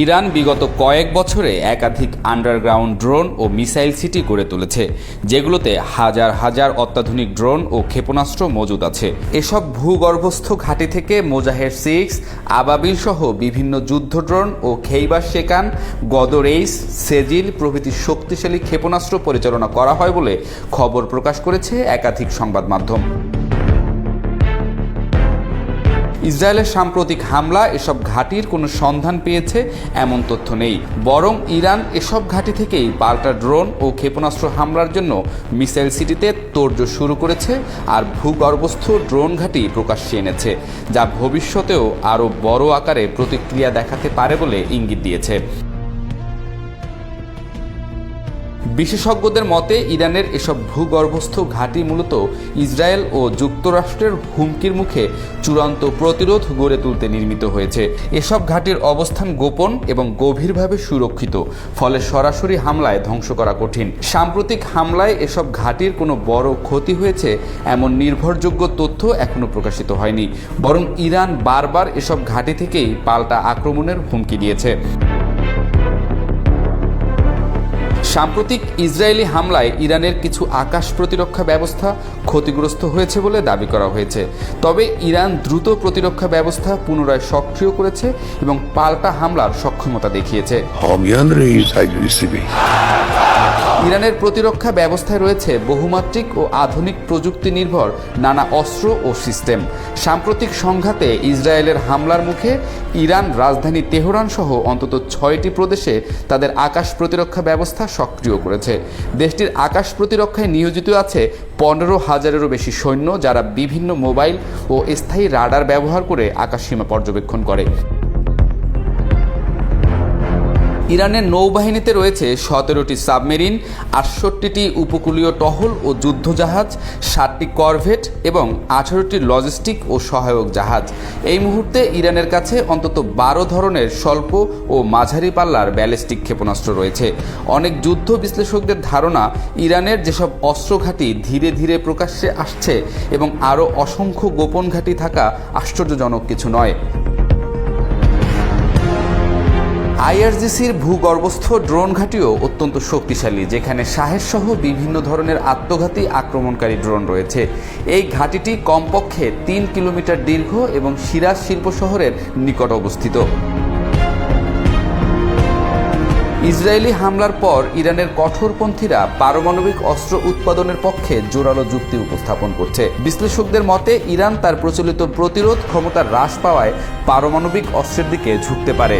Iran বিগত কয়েক বছরে একাধিক আন্ডারগ্রাউন্ড ড্রোন ও মিসাইল সিটি গড়ে তুলেছে, যেগুলোতে হাজার হাজার অত্যাধুনিক ড্রোন ও ক্ষেপণাস্ত্র মজুদ আছে। এসব ভূগর্ভস্থ ঘাঁটি থেকে মোজাহের সিক্স, আবাবিল সহ বিভিন্ন যুদ্ধ ড্রোন ও খেইবার শেকান গদরেইস সেজিল প্রভৃতি শক্তিশালী ক্ষেপণাস্ত্র পরিচালনা করা হয় বলে খবর প্রকাশ করেছে একাধিক সংবাদ মাধ্যম ইসরায়েলের সাম্প্রতিক হামলা, এসব ঘাঁটির কোনো সন্ধান পেয়েছে এমন তথ্য নেই। বরং ইরান এসব ঘাঁটি থেকেই পাল্টা ড্রোন ও ক্ষেপণাস্ত্র হামলার জন্য মিসাইল সিটিতে তোড়জোড় শুরু করেছে আর ভূগর্ভস্থ ড্রোন ঘাঁটি প্রকাশ্যে এনেছে, যা ভবিষ্যতেও আরও বড় আকারে প্রতিক্রিয়া দেখাতে পারে বলে ইঙ্গিত দিয়েছে। বিশেষজ্ঞদের মতে, ইরানের এসব ভূগর্ভস্থ ঘাঁটি মূলত ইসরায়েল ও যুক্তরাষ্ট্রের হুমকির মুখে চূড়ান্ত প্রতিরোধ গড়ে তুলতে নির্মিত হয়েছে। এসব ঘাঁটির অবস্থান গোপন এবং গভীরভাবে সুরক্ষিত, ফলে সরাসরি হামলায় ধ্বংস করা কঠিন। সাম্প্রতিক হামলায় এসব ঘাঁটির কোনো বড় ক্ষতি হয়েছে এমন নির্ভরযোগ্য তথ্য এখনও প্রকাশিত হয়নি, বরং ইরান বারবার এসব ঘাঁটি থেকেই পাল্টা আক্রমণের হুমকি দিয়েছে। সাম্প্রতিক ইসরায়েলি হামলায় ইরানের কিছু আকাশ প্রতিরক্ষা ব্যবস্থা ক্ষতিগ্রস্ত হয়েছে বলে দাবি করা হয়েছে। তবে ইরান দ্রুত প্রতিরক্ষা ব্যবস্থা পুনরায় সক্রিয় করেছে এবং পাল্টা হামলার সক্ষমতা দেখিয়েছে। ইরানের প্রতিরক্ষা ব্যবস্থায় রয়েছে বহুমাত্রিক ও আধুনিক প্রযুক্তি নির্ভর নানা অস্ত্র ও সিস্টেম। সাম্প্রতিক সংঘাতে ইসরায়েলের হামলার মুখে ইরান রাজধানী তেহরান সহ অন্তত ছয়টি প্রদেশে তাদের আকাশ প্রতিরক্ষা ব্যবস্থা সক্রিয় করেছে। দেশটির আকাশ প্রতিরক্ষায় নিয়োজিত আছে পনেরো হাজারেরও বেশি সৈন্য যারা বিভিন্ন মোবাইল ও স্থায়ী রাডার ব্যবহার করে আকাশসীমা পর্যবেক্ষণ করে। ইরানের নৌবাহিনীতে রয়েছে সতেরোটি সাবমেরিন, আটষট্টিটি উপকূলীয় টহল ও যুদ্ধজাহাজ, সাতটি করভেট এবং আঠারোটি লজিস্টিক ও সহায়ক জাহাজ। এই মুহূর্তে ইরানের কাছে অন্তত বারো ধরনের স্বল্প ও মাঝারি পাল্লার ব্যালিস্টিক ক্ষেপণাস্ত্র রয়েছে। অনেক যুদ্ধ বিশ্লেষকদের ধারণা, ইরানের যেসব অস্ত্র ঘাঁটি ধীরে ধীরে প্রকাশ্যে আসছে এবং আরও অসংখ্য গোপন ঘাঁটি থাকা আশ্চর্যজনক কিছু নয়। আইআরজিসির ভূগর্ভস্থ ড্রোন ঘাঁটিও অত্যন্ত শক্তিশালী, যেখানে সাহের সহ বিভিন্ন ধরনের আত্মঘাতী আক্রমণকারী ড্রোন রয়েছে। এই ঘাঁটিটি কমপক্ষে তিন কিলোমিটার দীর্ঘ এবং সিরাজ শিল্প শহরের নিকট অবস্থিত। ইসরায়েলি হামলার পর ইরানের কঠোরপন্থীরা পারমাণবিক অস্ত্র উৎপাদনের পক্ষে জোরালো যুক্তি উপস্থাপন করছে। বিশ্লেষকদের মতে, ইরান তার প্রচলিত প্রতিরোধ ক্ষমতা হ্রাস পাওয়ায় পারমাণবিক অস্ত্রের দিকে ঝুঁকতে পারে।